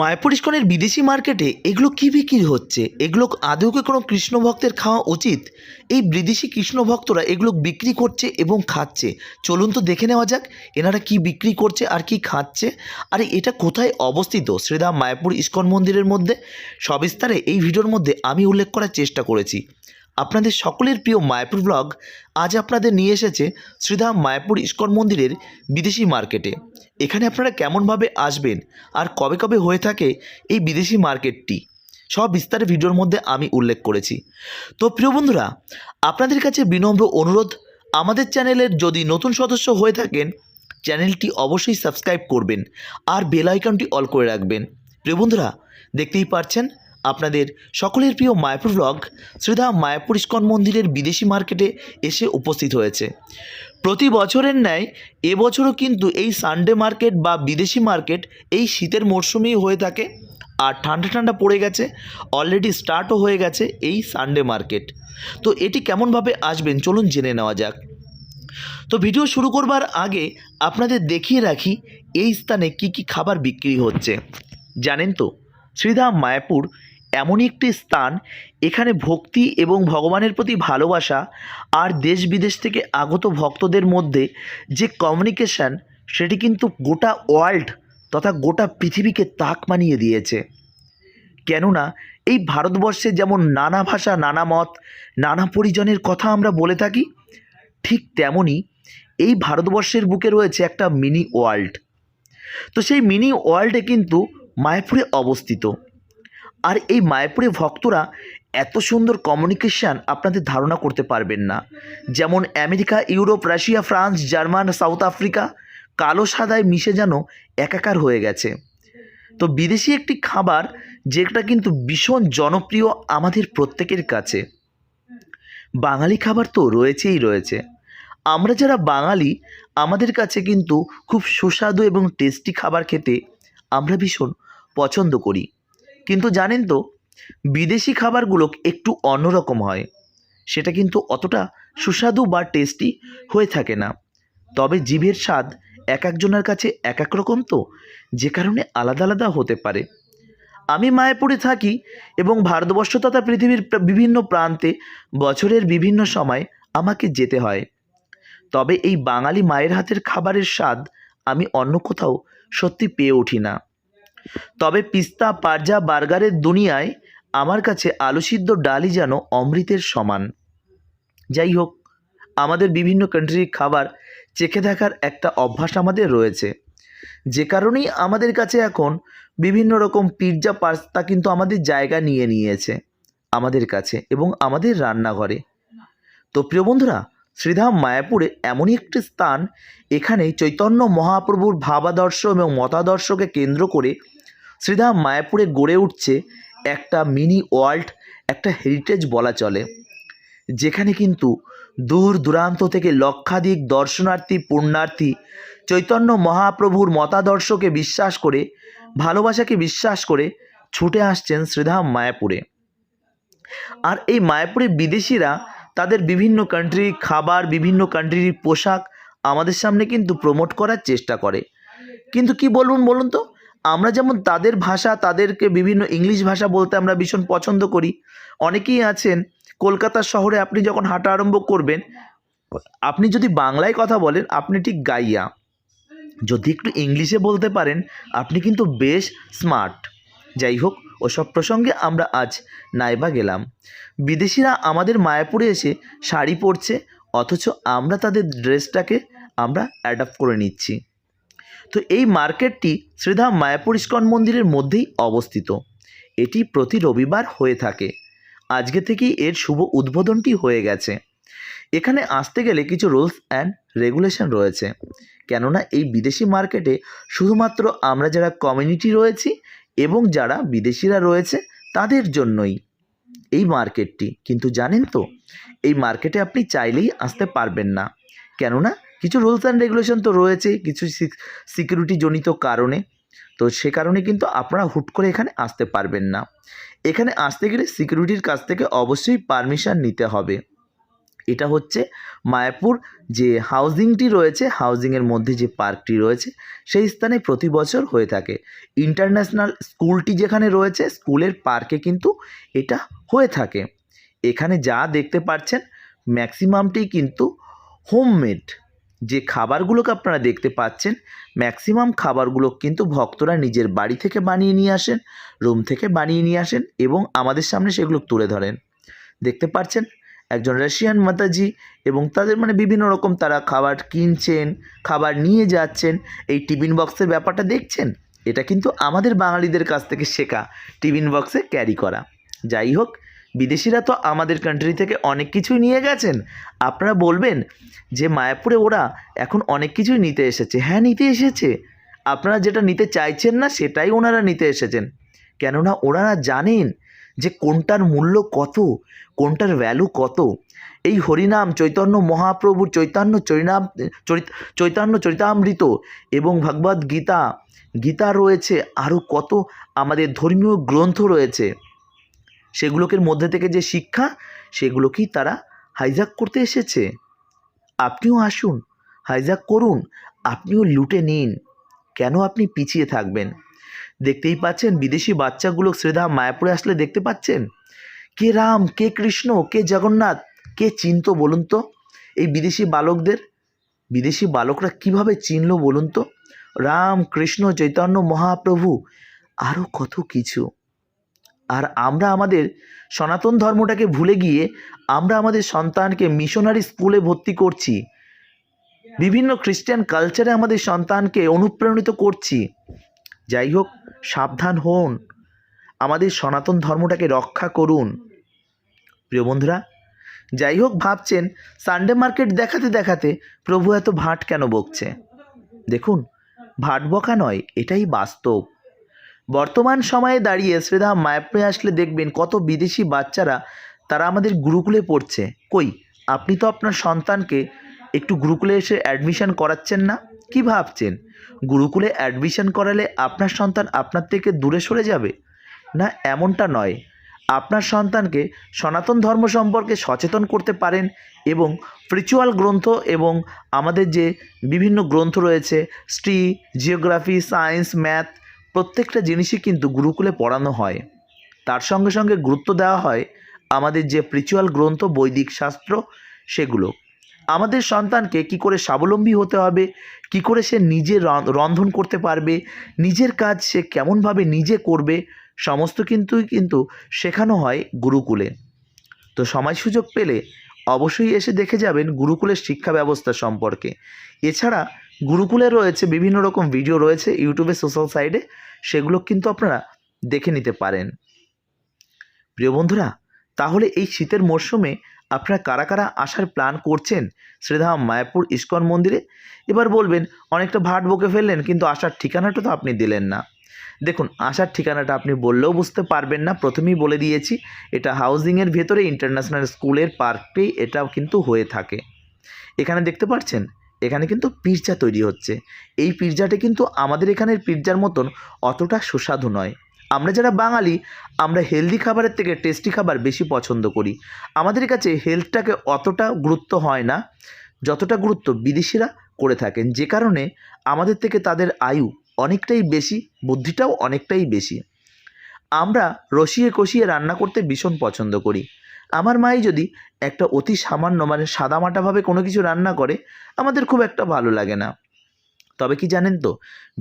মায়াপুর ইস্কনের বিদেশি মার্কেটে এগুলো কি বিক্রি হচ্ছে? এগুলো আদৌ কি কোনো কৃষ্ণ ভক্তের খাওয়া উচিত? এই বিদেশি কৃষ্ণ ভক্তরা এগুলো বিক্রি করছে এবং খাচ্ছে। চলুন তো দেখে নেওয়া যাক, এনারা কি বিক্রি করছে আর কি খাচ্ছে। আর, এটা কোথায় অবস্থিত? শ্রীধাম মায়াপুর ইস্কন মন্দিরের মধ্যে? সবিস্তারে এই ভিডিওর মধ্যে আমি উল্লেখ করার চেষ্টা করেছি। আপনাদের সকলের প্রিয় মায়াপুর ব্লগ আজ আপনাদের নিয়ে এসেছে শ্রীধাম মায়াপুর ইস্কন মন্দিরের বিদেশি মার্কেটে। এখানে আপনারা কেমনভাবে আসবেন আর কবে কবে হয়ে থাকে এই বিদেশি মার্কেটটি, সব বিস্তারে ভিডিওর মধ্যে আমি উল্লেখ করেছি। তো প্রিয় বন্ধুরা, আপনাদের কাছে বিনম্র অনুরোধ, আমাদের চ্যানেলের যদি নতুন সদস্য হয়ে থাকেন, চ্যানেলটি অবশ্যই সাবস্ক্রাইব করবেন আর বেল আইকনটি অল করে রাখবেন। প্রিয় বন্ধুরা, দেখতেই পারছেন আপনাদের সকলের প্রিয় মায়াপুর ব্লগ শ্রীধাম মায়াপুর ইস্কন মন্দিরের বিদেশি মার্কেটে এসে উপস্থিত হয়েছে। প্রতি বছরের ন্যায় এবছরও কিন্তু এই সানডে মার্কেট বা বিদেশি মার্কেট এই শীতের মরশুমেই হয়ে থাকে। আর ঠান্ডা ঠান্ডা পড়ে গেছে অলরেডি স্টার্টও হয়ে গেছে এই সানডে মার্কেট তো এটি কেমনভাবে আসবেন চলুন জেনে নেওয়া যাক। তো ভিডিও শুরু করবার আগে আপনাদের দেখিয়ে রাখি এই স্থানে কি কি খাবার বিক্রি হচ্ছে। জানেন তো শ্রীধাম মায়াপুর এমনই একটি স্থান এখানে ভক্তি এবং ভগবানের প্রতি ভালোবাসা আর দেশ বিদেশ থেকে আগত ভক্তদের মধ্যে যে কমিউনিকেশান সেটি কিন্তু গোটা ওয়ার্ল্ড তথা গোটা পৃথিবীকে তাক মানিয়ে দিয়েছে। কেননা, এই ভারতবর্ষে যেমন নানা ভাষা, নানা মত, নানা পরিজনের কথা আমরা বলে থাকি, ঠিক তেমনই এই ভারতবর্ষের বুকে রয়েছে একটা মিনি ওয়ার্ল্ড তো সেই মিনি ওয়ার্ল্ডে কিন্তু মায়াপুরে অবস্থিত। আর এই মায়াপুরে ভক্তরা এত সুন্দর কমিউনিকেশান আপনাদের ধারণা করতে পারবেন না। যেমন America, Europe, Russia, France, German, South Africa, কালো সাদায় মিশে যেন একাকার হয়ে গেছে। তো বিদেশি একটি খাবার যেটা কিন্তু ভীষণ জনপ্রিয় আমাদের প্রত্যেকের কাছে। বাঙালি খাবার তো রয়েছেই রয়েছে। আমরা যারা বাঙালি, আমাদের কাছে কিন্তু খুব সুস্বাদু এবং টেস্টি খাবার খেতে আমরা ভীষণ পছন্দ করি। কিন্তু জানেন তো, বিদেশি খাবারগুলো একটু অন্যরকম হয়। সেটা কিন্তু অতটা সুস্বাদু বা টেস্টি হয়ে থাকে না। তবে জিভের স্বাদ এক একজনের কাছে এক এক রকম তো, যে কারণে আলাদা আলাদা হতে পারে। আমি মায়াপুরে থাকি এবং ভারতবর্ষ তথা পৃথিবীর বিভিন্ন প্রান্তে বছরের বিভিন্ন সময় আমাকে যেতে হয়। তবে এই বাঙালি মায়ের হাতের খাবারের স্বাদ আমি অন্য কোথাও সত্যি পেয়ে উঠি না। তবে পিস্তা, পারজা, বার্গারের দুনিয়ায় আমার কাছে আলু সিদ্ধ ডালই যেন অমৃতের সমান। যাই হোক, আমাদের বিভিন্ন কান্ট্রির খাবার চেখে দেখার একটা অভ্যাস আমাদের রয়েছে। যে কারণেই আমাদের কাছে এখন বিভিন্ন রকম পিৎজা, পাস্তা কিন্তু আমাদের জায়গা নিয়ে নিয়েছে, আমাদের কাছে এবং আমাদের রান্নাঘরে। তো প্রিয় বন্ধুরা, শ্রীধাম মায়াপুরে এমনই একটি স্থান, এখানে চৈতন্য মহাপ্রভুর ভাবাদর্শ এবং মতাদর্শকে কেন্দ্র করে শ্রীধাম মায়াপুরে গড়ে উঠছে একটা মিনি ওয়ার্ল্ড, একটা হেরিটেজ বলা চলে, যেখানে কিন্তু দূর দূরান্ত থেকে লক্ষাধিক দর্শনার্থী, পুণ্যার্থী, চৈতন্য মহাপ্রভুর মতাদর্শকে বিশ্বাস করে, ভালোবাসাকে বিশ্বাস করে ছুটে আসছেন শ্রীধাম মায়াপুরে। আর এই মায়াপুরে বিদেশিরা তাদের বিভিন্ন কান্ট্রির খাবার, বিভিন্ন কান্ট্রির পোশাক আমাদের সামনে কিন্তু প্রমোট করার চেষ্টা করে। কিন্তু কি বলুন বলুন তো? আমরা যেমন তাদের ভাষা, তাদেরকে বিভিন্ন ইংলিশ ভাষা বলতে আমরা ভীষণ পছন্দ করি। অনেকেই আছেন কলকাতা শহরে আপনি যখন হাঁটা আরম্ভ করবেন, আপনি যদি বাংলায় কথা বলেন, আপনি ঠিক গাইয়া। যদি একটু ইংলিশে বলতে পারেন, আপনি কিন্তু বেশ স্মার্ট। যাই হোক, ওসব প্রসঙ্গে আমরা আজ নাইবা গেলাম। বিদেশিরা আমাদের মায়াপুরে এসে শাড়ি পরছে, অথচ আমরা তাদের ড্রেসটাকে আমরা অ্যাডাপ্ট করে নিচ্ছি। তো এই মার্কেটটি শ্রীধাম মায়াপুর ইস্কন মন্দিরের মধ্যেই অবস্থিত। এটি প্রতি রবিবার হয়ে থাকে। আজকে থেকেই এর শুভ উদ্বোধনটি হয়ে গেছে। এখানে আসতে গেলে কিছু রুলস অ্যান্ড রেগুলেশন রয়েছে। কেননা এই বিদেশি মার্কেটে শুধুমাত্র আমরা যারা কমিউনিটি রয়েছি এবং যারা বিদেশিরা রয়েছে তাদের জন্যই এই মার্কেটটি। কিন্তু জানেন তো, এই মার্কেটে আপনি চাইলেই আসতে পারবেন না। কেননা কিছু রুলস অ্যান্ড রেগুলেশন তো রয়েছে, কিছু সিকিউরিটি জনিত কারণে। তো সে কারণে কিন্তু আপনারা হুট করে এখানে আসতে পারবেন না। এখানে আসতে গেলে সিকিউরিটির কাছ থেকে অবশ্যই পারমিশন নিতে হবে। এটা হচ্ছে মায়াপুর যে হাউজিংটি রয়েছে হাউজিংয়ের মধ্যে যে পার্কটি রয়েছে, সেই স্থানে প্রতি বছর হয়ে থাকে। ইন্টারন্যাশনাল স্কুলটি যেখানে রয়েছে, স্কুলের পার্কে কিন্তু এটা হয়ে থাকে। এখানে যা দেখতে পাচ্ছেন ম্যাক্সিমামটি কিন্তু হোমমেড যে খাবারগুলোকে আপনারা দেখতে পাচ্ছেন ম্যাক্সিমাম খাবারগুলো কিন্তু ভক্তরা নিজের বাড়ি থেকে বানিয়ে নিয়ে আসেন রুম থেকে বানিয়ে নিয়ে আসেন এবং আমাদের সামনে সেগুলো তুলে ধরেন। দেখতে পাচ্ছেন? একজন রাশিয়ান মাতাজি এবং তাদের মানে বিভিন্ন রকম তারা খাবার কিনছেন, খাবার নিয়ে যাচ্ছেন। এই টিফিন বক্সের ব্যাপারটা দেখছেন? এটা কিন্তু আমাদের বাঙালিদের কাছ থেকে শেখা। টিফিন বক্সে ক্যারি করা। যাই হোক বিদেশিরা তো আমাদের কান্ট্রি থেকে অনেক কিছুই নিয়ে গেছেন। আপনারা বলবেন যে মায়াপুরে ওরা এখন অনেক কিছুই নিতে এসেছে। হ্যাঁ নিতে এসেছে। আপনারা যেটা নিতে চাইছেন না, সেটাই ওনারা নিতে এসেছেন। কেননা ওনারা জানেন যে কোনটার মূল্য কত, কোনটার ভ্যালু কত। এই হরিনাম চৈতন্য মহাপ্রভু, চৈতন্য চৈনাম চৈতন্য চরিতামৃত এবং ভগবদ গীতা গীতা রয়েছে আরও কত আমাদের ধর্মীয় গ্রন্থ রয়েছে। সেগুলোকে মধ্যে থেকে যে শিক্ষা, সেগুলোকেই তারা হাইজ্যাক করতে এসেছে। আপনিও আসুন হাইজ্যাক করুন, আপনিও লুটে নিন। কেন আপনি পিছিয়ে থাকবেন? দেখতেই পাচ্ছেন বিদেশি বাচ্চাগুলো শ্রীধা মায়াপুরে আসলে দেখতে পাচ্ছেন? কে রাম, কে কৃষ্ণ, কে জগন্নাথ, কে চিনতো বলুন তো? এই বিদেশি বালকদের, বিদেশি বালকরা কীভাবে চিনলো বলুন তো? রাম, কৃষ্ণ, চৈতন্য মহাপ্রভু আরও কত কিছু। আর আমরা আমাদের সনাতন ধর্মটাকে ভুলে গিয়ে আমরা আমাদের সন্তানকে মিশনারি স্কুলে ভর্তি করছি। বিভিন্ন খ্রিস্টান কালচারে আমাদের সন্তানকে অনুপ্রাণিত করছি। যাই হোক, সাবধান হন। আমাদের সনাতন ধর্মটাকে রক্ষা করুন। প্রিয় বন্ধুরা, যাই হোক ভাবছেন সানডে মার্কেট দেখাতে দেখাতে প্রভু এত ভাট কেন বকছে? দেখুন, ভাট বকা নয়, এটাই বাস্তব। বর্তমান সময়ে দাঁড়িয়ে শ্রীধাম মায়াপুরে আসলে দেখবেন কত বিদেশি বাচ্চারা তারা আমাদের গুরুকুলে পড়ছে। কই, আপনি তো আপনার সন্তানকে একটু গুরুকুলে এসে অ্যাডমিশন করাচ্ছেন না? কি ভাবছেন? গুরুকুলে অ্যাডমিশন করালে আপনার সন্তান আপনার থেকে দূরে সরে যাবে? না, এমনটা নয়। আপনার সন্তানকে সনাতন ধর্ম সম্পর্কে সচেতন করতে পারেন এবং স্পিরিচুয়াল গ্রন্থ এবং আমাদের যে বিভিন্ন গ্রন্থ রয়েছে স্ট্রি জিওগ্রাফি সায়েন্স ম্যাথ প্রত্যেকটা জিনিসই কিন্তু গুরুকুলে পড়ানো হয়। তার সঙ্গে সঙ্গে গুরুত্ব দেওয়া হয় আমাদের যে স্পিরিচুয়াল গ্রন্থ, বৈদিক শাস্ত্র, সেগুলো। আমাদের সন্তানকে কি করে স্বাবলম্বী হতে হবে, কি করে সে নিজে রন্ধন করতে পারবে, নিজের কাজ সে কেমনভাবে নিজে করবে, সমস্ত কিছুই কিন্তু শেখানো হয় গুরুকুলে। তো সময় সুযোগ পেলে অবশ্যই এসে দেখে যাবেন গুরুকুলের শিক্ষা ব্যবস্থা সম্পর্কে। এছাড়া গুরুকুলে রয়েছে, বিভিন্ন রকম ভিডিও রয়েছে ইউটিউবে সোশ্যাল সাইডে সেগুলো কিন্তু আপনারা দেখে নিতে পারেন। প্রিয় বন্ধুরা, তাহলে এই শীতের মরশুমে আপনারা কারা কারা আসার প্ল্যান করছেন? শ্রীধাম মায়াপুর ইস্কন মন্দিরে। এবার বলবেন, অনেকটা ভাট বকে ফেললেন, কিন্তু আসার ঠিকানাটা তো আপনি দিলেন না। দেখুন, আসার ঠিকানাটা আপনি বললেও বুঝতে পারবেন না। প্রথমেই বলে দিয়েছি, এটা হাউজিংয়ের ভেতরে ইন্টারন্যাশনাল স্কুলের পার্কটি এটাও কিন্তু হয়ে থাকে। এখানে দেখতে পাচ্ছেন এখানে কিন্তু পিৎজা তৈরি হচ্ছে। এই পিৎজাটা কিন্তু আমাদের এখানের পিৎজার মতন অতটা সুস্বাদু নয়। আমরা যারা বাঙালি, আমরা হেলদি খাবারের থেকে টেস্টি খাবার বেশি পছন্দ করি। আমাদের কাছে হেলথটাকে অতটা গুরুত্ব হয় না, যতটা গুরুত্ব বিদেশিরা করে থাকেন। যে কারণে আমাদের থেকে তাদের আয়ু অনেকটাই বেশি, বুদ্ধিটাও অনেকটাই বেশি। আমরা রসিয়ে কষিয়ে রান্না করতে ভীষণ পছন্দ করি। আমার মাই যদি একটা অতি সামান্য মানে সাদামাটাভাবে কোনো কিছু রান্না করে, আমাদের খুব একটা ভালো লাগে না। তবে কি জানেন তো,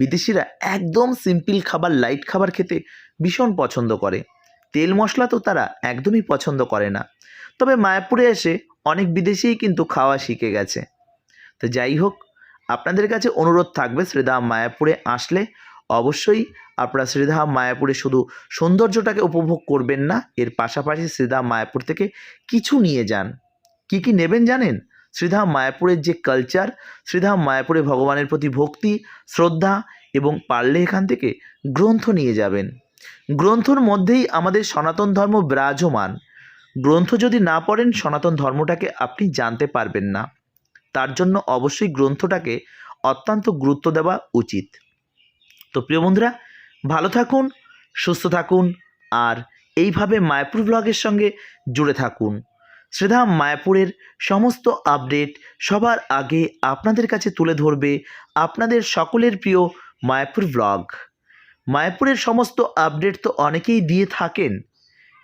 বিদেশিরা একদম সিম্পল খাবার, লাইট খাবার খেতে ভীষণ পছন্দ করে। তেল মশলা তো তারা একদমই পছন্দ করে না। তবে মায়াপুরে এসে অনেক বিদেশিই কিন্তু খাওয়া শিখে গেছে। তো যাই হোক, আপনাদের কাছে অনুরোধ থাকবে শ্রীধাম মায়াপুরে আসলে অবশ্যই আপনারা শ্রীধাম মায়াপুরে শুধু সৌন্দর্যটাকে উপভোগ করবেন না, এর পাশাপাশি শ্রীধাম মায়াপুর থেকে কিছু নিয়ে যান। কি কি নেবেন জানেন? শ্রীধাম মায়াপুরের যে কালচার শ্রীধাম মায়াপুরে ভগবানের প্রতি ভক্তি, শ্রদ্ধা এবং পারলে এখান থেকে গ্রন্থ নিয়ে যাবেন। গ্রন্থর মধ্যেই আমাদের সনাতন ধর্ম বিরাজমান। গ্রন্থ যদি না পড়েন, সনাতন ধর্মটাকে আপনি জানতে পারবেন না। তার জন্য অবশ্যই গ্রন্থটাকে অত্যন্ত গুরুত্ব দেওয়া উচিত। তো প্রিয় বন্ধুরা, ভালো থাকুন, সুস্থ থাকুন, আর এইভাবে মায়াপুর ব্লগের সঙ্গে জুড়ে থাকুন। শ্রীধাম মায়াপুরের সমস্ত আপডেট সবার আগে আপনাদের কাছে তুলে ধরবে আপনাদের সকলের প্রিয় মায়াপুর ব্লগ। মায়াপুরের সমস্ত আপডেট তো অনেকেই দিয়ে থাকেন,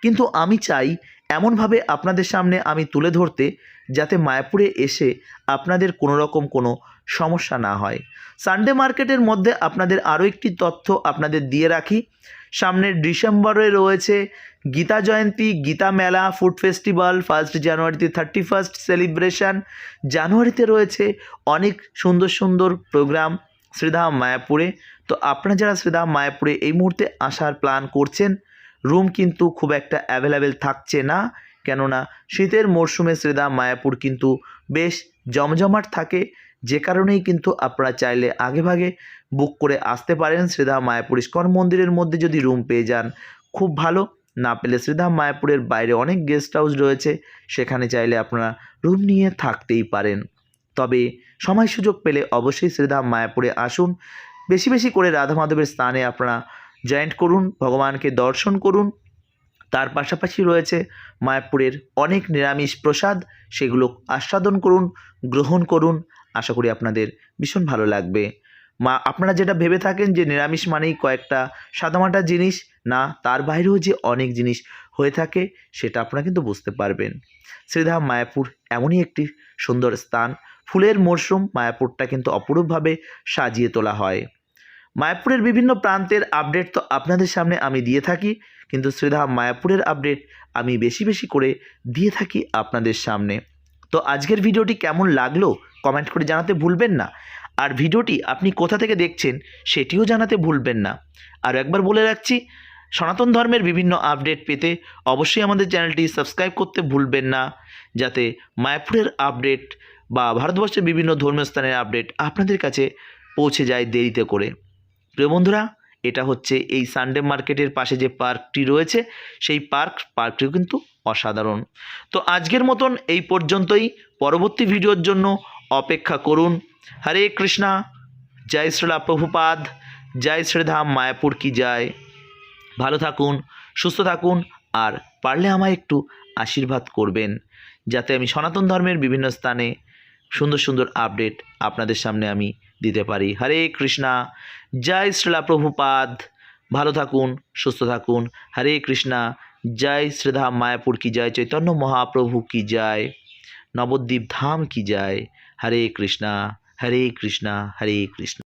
কিন্তু আমি চাই এমনভাবে আপনাদের সামনে আমি তুলে ধরতে যাতে মায়াপুরে এসে আপনাদের কোনো রকম কোনো সমস্যা না হয়। সানডে মার্কেটের মধ্যে আপনাদের আরও একটি তথ্য আপনাদের দিয়ে রাখি। সামনের ডিসেম্বরে রয়েছে গীতা জয়ন্তী, গীতা মেলা ফুড ফেস্টিভ্যাল ফার্স্ট জানুয়ারিতে থার্টি ফার্স্ট সেলিব্রেশন জানুয়ারিতে রয়েছে অনেক সুন্দর সুন্দর প্রোগ্রাম শ্রীধাম মায়াপুরে। তো আপনারা যারা শ্রীধাম মায়াপুরে এই মুহূর্তে আসার প্ল্যান করছেন রুম কিন্তু খুব একটা অ্যাভেলেবেল থাকছে না। কেননা শীতের মরশুমে শ্রীধাম মায়াপুর কিন্তু বেশ জমজমাট থাকে। যে কারণেই কিন্তু আপনারা চাইলে আগেভাগে বুক করে আসতে পারেন শ্রীধাম মায়াপুর ইস্কন মন্দিরের মধ্যে যদি রুম পেয়ে যান। খুব ভালো, না পেলে শ্রীধাম মায়াপুরের বাইরে অনেক গেস্ট হাউস রয়েছে, সেখানে চাইলে আপনারা রুম নিয়ে থাকতেই পারেন। তবে সময় সুযোগ পেলে অবশ্যই শ্রীধাম মায়াপুরে আসুন। বেশি বেশি করে রাধা মাধবের স্থানে আপনারা জয়েন্ট করুন, ভগবানকে দর্শন করুন। তার পাশাপাশি রয়েছে মায়াপুরের অনেক নিরামিষ প্রসাদ। সেগুলো আস্বাদন করুন, গ্রহণ করুন। আশা করি আপনাদের ভীষণ ভালো লাগবে। মা, আপনারা যেটা ভেবে থাকেন যে নিরামিষ মানেই কয়েকটা সাদামাটা জিনিস, না, তার বাইরেও যে অনেক জিনিস হয়ে থাকে, সেটা আপনারা কিন্তু বুঝতে পারবেন। শ্রীধাম মায়াপুর এমনই একটি সুন্দর স্থান। ফুলের মরশুম মায়াপুরটা কিন্তু অপরূপভাবে সাজিয়ে তোলা হয়। মায়াপুরের বিভিন্ন প্রান্তের আপডেট তো আপনাদের সামনে আমি দিয়ে থাকি, কিন্তু শ্রীধাম, মায়াপুরের আপডেট আমি বেশি বেশি করে দিয়ে থাকি আপনাদের সামনে। তো আজকের ভিডিওটি কেমন লাগল কমেন্ট করে জানাতে ভুলবেন না। আর ভিডিওটি আপনি কোথা থেকে দেখছেন সেটিও জানাতে ভুলবেন না। আর একবার বলে রাখছি, সনাতন ধর্মের বিভিন্ন আপডেট পেতে অবশ্যই আমাদের চ্যানেলটি সাবস্ক্রাইব করতে ভুলবেন না, যাতে মায়াপুরের আপডেট বা ভারতবর্ষের বিভিন্ন ধর্মীয় স্থানের আপডেট আপনাদের কাছে পৌঁছে যায় দেরিতে করে। প্রিয় বন্ধুরা, এটা হচ্ছে এই সানডে মার্কেটের পাশে যে পার্কটি রয়েছে, সেই পার্ক, পার্কটিও কিন্তু অসাধারণ। তো আজকের মতন এই পর্যন্তই। পরবর্তী ভিডিওর জন্য অপেক্ষা করুন। হরে কৃষ্ণা, জয় শ্রীলা প্রভুপাদ, জয় শ্রীধাম মায়াপুর কি যায়। ভালো থাকুন, সুস্থ থাকুন, আর পারলে আমায় একটু আশীর্বাদ করবেন, যাতে আমি সনাতন ধর্মের বিভিন্ন স্থানে সুন্দর সুন্দর আপডেট আপনাদের সামনে আমি দিতে পারি। হরে কৃষ্ণা জয় শ্রীলা প্রভুপাদ। ভালো থাকুন, সুস্থ থাকুন। হরে কৃষ্ণা, জয় শ্রীধাম মায়াপুর কি জয়, চৈতন্য মহাপ্রভু কি জয়, নবদ্বীপ ধাম কি জয়। হরে কৃষ্ণা হরে কৃষ্ণা, হরে কৃষ্ণ।